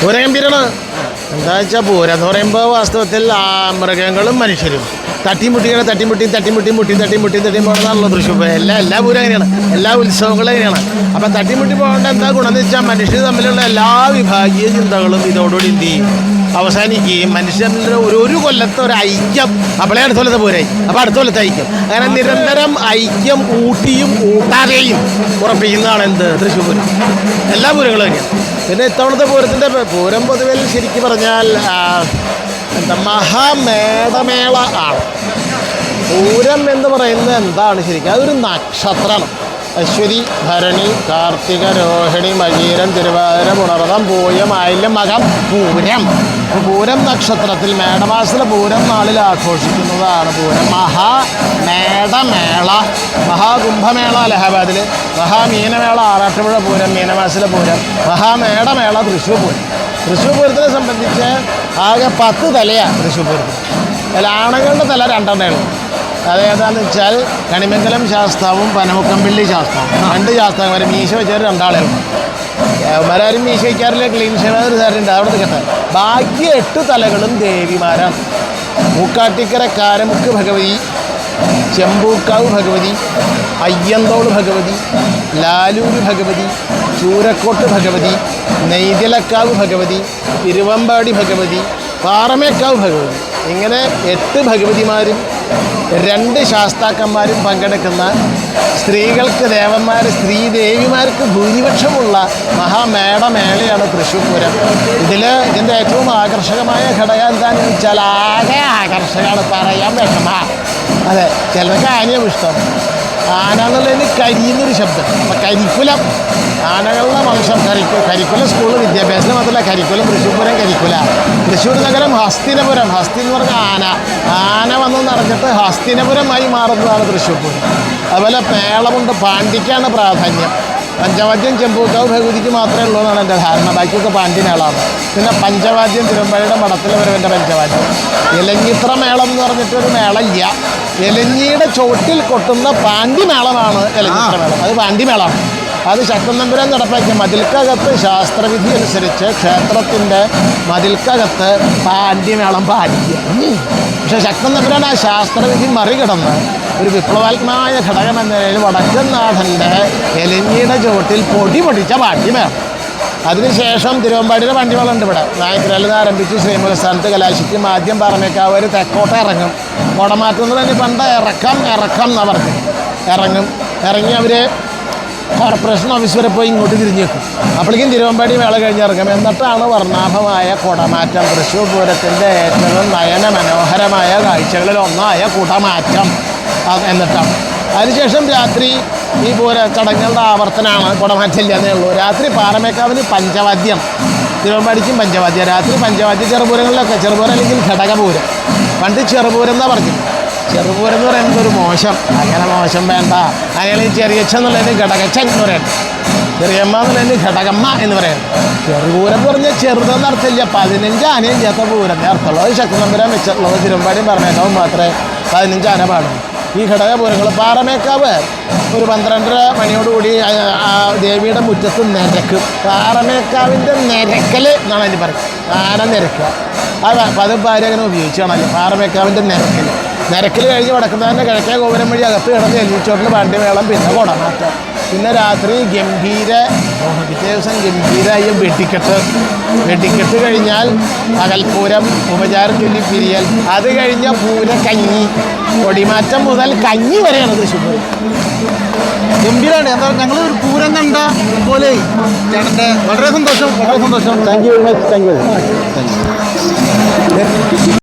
പൂരം ഗംഭീരമാണ് എന്താ വെച്ചാൽ പൂരം എന്ന് പറയുമ്പോൾ വാസ്തവത്തിൽ ആ മൃഗങ്ങളും മനുഷ്യരും. തട്ടിമുട്ടിയാണ് തട്ടിമുട്ടിയും തട്ടിമുട്ടിയും മുട്ടി തട്ടിമുട്ടിയും തട്ടിയും പോകുന്നതാണല്ലോ തൃശ്ശൂർ. എല്ലാ എല്ലാ പൂരം അങ്ങനെയാണ്. എല്ലാ ഉത്സവങ്ങളും അങ്ങനെയാണ്. അപ്പം തട്ടിമുട്ടി പോകേണ്ട എന്താ ഗുണം എന്ന് വെച്ചാൽ മനുഷ്യർ തമ്മിലുള്ള എല്ലാ വിഭാഗീയ ചിന്തകളും ഇതോടുകൂടി എന്ത് ചെയ്യും? അവസാനിക്കുകയും തമ്മിലുള്ള ഒരു ഒരു കൊല്ലത്തെ ഒരു ഐക്യം. അപ്പോഴേ അടുത്ത കൊല്ലത്തെ പോരായി അപ്പോൾ അടുത്ത കൊല്ലത്തെ ഐക്യം. അങ്ങനെ നിരന്തരം ഐക്യം ഊട്ടിയും ഊട്ടാതെയും ഉറപ്പിക്കുന്നതാണ് എന്ത് തൃശ്ശൂർ പൂരം. എല്ലാ പൂരങ്ങളും തന്നെയാണ് പിന്നെ ഇത്തവണത്തെ പൂരത്തിന്റെ പൂരം പൊതുവെ ശരിക്കും പറഞ്ഞാൽ എന്താ മഹാമേടമേള? ആണ് പൂരം എന്ന് പറയുന്നത് എന്താണ് ശരിക്കും? അതൊരു നക്ഷത്രമാണ് അശ്വതി ഭരണി കാർത്തിക രോഹിണി മകീരം തിരുവാതിര ഉണർന്നം പൂയം ആയില്യം മകം പൂരം. പൂരം നക്ഷത്രത്തിൽ മേടമാസത്തിലെ പൂരം നാളിൽ ആഘോഷിക്കുന്നതാണ് പൂരം. മഹാമേടമേള. മഹാകുംഭമേള അലഹാബാദിൽ മഹാമീനമേള ആറാട്ടുപുഴ പൂരം മീനമാസത്തിലെ പൂരം. മഹാമേടമേള തൃശ്ശൂർ പൂരം. തൃശ്ശൂർ പൂരത്തിനെ സംബന്ധിച്ച് ആകെ പത്ത് തലയാണ് തൃശ്ശൂർ പൂരത്തിന് ആണുങ്ങളുടെ തല രണ്ടെണ്ണേ ഉള്ളൂ. അതേതാന്ന് വെച്ചാൽ കണിമംഗലം ശാസ്താവും പനമുക്കമ്പിള്ളി ശാസ്താവും. രണ്ട് ശാസ്താവന്മാർ മീശ വെച്ചവർ രണ്ടാളേ ഉള്ളൂ. അവന്മാരും മീശ വയ്ക്കാറില്ല ക്ലീൻ ഷേവ് ഒരു സാറുണ്ട് അവിടെ നിൽക്കട്ടെ ബാക്കി എട്ട് തലകളും ദേവിമാരാണ്. മൂക്കാട്ടിക്കര കാരമുക്ക് ഭഗവതി ചെമ്പൂക്കാവ് ഭഗവതി അയ്യന്തോൾ ഭഗവതി ലാലൂര് ഭഗവതി ചൂരക്കോട്ട് ഭഗവതി നെയ്തിലക്കാവ് ഭഗവതി തിരുവമ്പാടി ഭഗവതി പാറമേക്കാവ് ഭഗവതി. ഇങ്ങനെ എട്ട് ഭഗവതിമാരും രണ്ട് ശാസ്താക്കന്മാരും പങ്കെടുക്കുന്ന സ്ത്രീകൾക്ക് ദേവന്മാർ സ്ത്രീദേവിമാർക്ക് ഭൂരിപക്ഷമുള്ള മഹാമേളമേളയാണ് തൃശ്ശൂർ പൂരം. ഇതിൽ ഇതിന്റെ ഏറ്റവും ആകർഷകമായ ഘടകം എന്താണെന്ന് വെച്ചാൽ ആകെ ആകർഷകമാണ് പറയാൻ വിഷമ. അതെ ചിലർക്ക് ആനയും ഇഷ്ടം. ആന എന്നുള്ളതിന് കരിയുന്നൊരു ശബ്ദം. അപ്പം കരിക്കുലം ആനകളുടെ വംശം കരിക്കു കരിക്കുലം സ്കൂളിൽ വിദ്യാഭ്യാസം മാത്രമല്ല കരിക്കുലം തൃശ്ശൂർപുരം കരിക്കുല. തൃശ്ശൂർ നഗരം ഹസ്തിനപുരം ഹസ്തി എന്ന് പറഞ്ഞാൽ ആന. ആന വന്ന് നടന്നിട്ട് ഹസ്തിനപുരമായി മാറുന്നതാണ് തൃശ്ശൂർ പൂരം. അതുപോലെ മേളമുണ്ട് പാണ്ഡിക്കാണ് പ്രാധാന്യം. പഞ്ചവാദ്യം ചെമ്പൂക്കാവ് ഭഗവതിക്ക് മാത്രമേ ഉള്ളൂ എന്നാണ് എന്റെ ധാരണ. ബാക്കിയൊക്കെ പാണ്ഡ്യനാളാണ് പിന്നെ പഞ്ചവാദ്യം തിരുമ്പഴയുടെ മഠത്തിലെ എന്റെ പഞ്ചവാദ്യം. ഇലഞ്ഞിത്ര മേളം എന്ന് പറഞ്ഞിട്ടൊരു മേളമില്ല ഇലഞ്ഞിയുടെ ചോട്ടിൽ കൊട്ടുന്ന പാണ്ടിമേളമാണ് മേളമാണ് മേളം അത് പാണ്ഡ്യ അത് ശക്തൻ നമ്പുരാൻ നടപ്പാക്കിയ മതിൽക്കകത്ത് ശാസ്ത്രവിധി അനുസരിച്ച് ക്ഷേത്രത്തിന്റെ മതിൽക്കകത്ത് പാണ്ഡ്യമേളം പാലിക്കുക. പക്ഷേ ശക്തൻ നമ്പുരാൻ ആ ശാസ്ത്രവിധി മറികടന്ന് ഒരു വിപ്ലവാത്മകമായ ഘടകം എന്ന നിലയിൽ വടക്കൻ നാഥന്റെ എലഞ്ഞിയുടെ ചുവട്ടിൽ പൊടി പൊടിച്ച പാണ്ഡ്യമേളം അതിനുശേഷം തിരുവമ്പാടിയുടെ വണ്ടികളുണ്ട് ഇവിടെ. നായക്കരയിൽ നിന്ന് ആരംഭിച്ച് ശ്രീമുഖസ്ഥാനത്ത് കലാശിക്കും ആദ്യം പറമേക്കാവ് ഒരു തെക്കോട്ട് ഇറങ്ങും. കുടമാറ്റുന്നത് തന്നെ പണ്ട് ഇറക്കം ഇറക്കം എന്നാണ് പറഞ്ഞത്. ഇറങ്ങും. ഇറങ്ങി അവർ കോർപ്പറേഷൻ ഓഫീസ് വരെ പോയി ഇങ്ങോട്ട് തിരിഞ്ഞ് വെക്കും അപ്പോഴേക്കും തിരുവമ്പാടി വേള കഴിഞ്ഞ് ഇറങ്ങും. എന്നിട്ടാണ് വർണാഭമായ കുടമാറ്റം. തൃശ്ശൂർ പൂരത്തിന്റെ ഏറ്റവും നയന മനോഹരമായ കാഴ്ചകളിൽ ഒന്നായ കുടമാറ്റം. എന്നിട്ടാണ്. അതിനുശേഷം രാത്രി ഈ പൂര ചടങ്ങുകളുടെ ആവർത്തനമാണ്. കുടമാറ്റില്ല എന്നേ ഉള്ളൂ. രാത്രി പാറമേക്കാവിന് പഞ്ചവാദ്യം. തിരുവമ്പാടിക്കും പഞ്ചവാദ്യം. രാത്രി പഞ്ചവാദ്യ ചെറുപൂരങ്ങളിലൊക്കെ. ചെറുപൂരം അല്ലെങ്കിൽ ഘടകപൂരം. പണ്ട് ചെറുപൂരം എന്നാ പറഞ്ഞു? ചെറുപൂരം എന്ന് പറയുന്നത് ഒരു മോശം. അങ്ങനെ മോശം വേണ്ട. അങ്ങനെ ഈ ചെറിയച്ഛൻ എന്നുള്ളതിന് ഘടകച്ഛൻ എന്ന് പറയുന്നത്. ചെറിയമ്മ എന്നുള്ളതിന് ഘടകമ്മ എന്ന് പറയുന്നത്. ചെറുപൂരം എന്ന് പറഞ്ഞാൽ ചെറുതെന്ന് അർത്ഥമില്ല. പതിനഞ്ച് ആനയും ചേർത്ത പൂരം. അർത്ഥമുള്ളത് ശക്തി ശക്തിനമ്പുരം വെച്ചിട്ടുള്ളത് തിരുമ്പാടിയും പറഞ്ഞേക്കാവും മാത്രമേ പതിനഞ്ച് ആന പാടുള്ളൂ. ഈ ഘടകപൂരങ്ങൾ. പാറമേക്കാവ് ഒരു പന്ത്രണ്ടര മണിയോടുകൂടി ദേവിയുടെ മുറ്റത്ത് നിരക്കും. പാറമേക്കാവിന്റെ നിരക്കൽ എന്നാണ് അതിന് പറയുന്നത് ആന നിരക്കുക. അത് പത് ഭാര്യ അങ്ങനെ ഉപയോഗിച്ചാണല്ലോ പാറമേക്കാവിന്റെ നിരക്കൽ നിരക്കൽ കഴിഞ്ഞ് വടക്കുന്നതിന്റെ കിഴക്കേ ഗോപുരം വഴി അകത്ത് കിടന്ന് എല്ലിച്ചോട്ടിൽ വേളം പിന്നെ കുടമാറ്റം. പിന്നെ രാത്രി ഗംഭീര പിറ്റേ ദിവസം ഗംഭീരായും വെടിക്കെട്ട്. വെടിക്കെട്ട് കഴിഞ്ഞാൽ പകൽപ്പൂരം ഉപചാരം ചൊല്ലി പിരിയൽ. അത് കഴിഞ്ഞ പൂര കഞ്ഞി. കൊടിമാറ്റം മുതൽ കഞ്ഞി വരെയാണ് തൃശ്ശൂർ പൂരം. ഗംഭീരമാണ് എന്താ ഞങ്ങൾ ഒരു പൂരം കണ്ട പോലെ ചേട്ടന്റെ വളരെ സന്തോഷം വളരെ സന്തോഷം. Thank you very much thank you very much